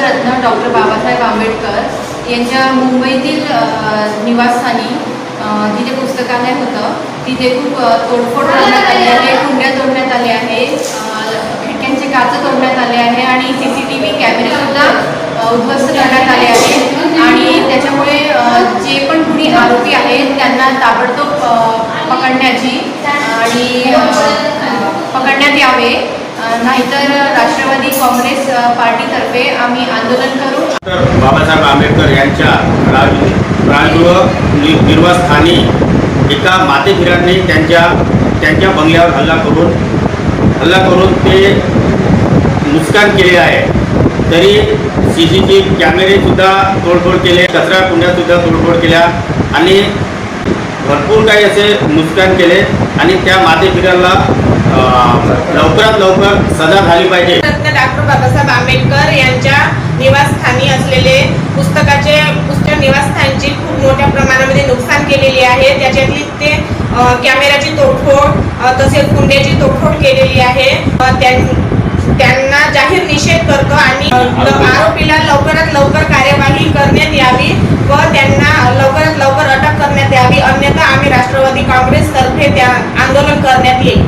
Doctor Babasaheb Ambedkar यांच्या मुंबईतील निवासस्थानी जिथे पुस्तकालय होतं तिथे खूप तोडफोड करण्यात आली आहे कुंड्या तोडण्यात आल्या आहे खिडक्यांचे काच तोडण्यात आले आहे आणि सी सी टी व्ही कॅमेरेसुद्धा उद्ध्वस्त करण्यात आले आहेत. आणि त्याच्यामुळे जे पण कुणी आरोपी आहेत त्यांना ताबडतोब पकडण्याची आणि पकडण्यात यावे. नाहीतर राष्ट्रवादी काँग्रेस पार्टीतर्फे आम्ही आंदोलन करू. बाबासाहेब आंबेडकर यांच्या राजगृह निर्वासस्थानी एका मातेफिरांनी त्यांच्या त्यांच्या बंगल्यावर हल्ला करून हल्ला करून ते नुकसान केले आहे. तरी सी सी टी कॅमेरेसुद्धा तोडफोड केले कचरा कुंड्यासुद्धा तोडफोड केल्या आणि भरपूर काही असे नुकसान केले. आणि त्या मातेफिराला लवकरात लवकर सजा झाली पाहिजे. रत्न डॉक्टर बाबासाहेब आंबेडकर यांच्या निवासस्थानी असलेले पुस्तकाचे पुस्तक निवासस्थानची खूप मोठ्या प्रमाणामध्ये नुकसान केलेली आहे. त्याच्यातली ते कॅमेराची तोडफोड तसेच कुंड्याची तोडफोड केलेली आहे. त्यांना जाहीर निषेध करतो आणि आरोपीला लवकरात लवकर कार्यवाही करण्यात यावी व त्यांना लवकरात लवकर अटक करण्यात यावी. अन्यथा आम्ही राष्ट्रवादी काँग्रेस तर्फे त्या आंदोलन करण्यात येईल.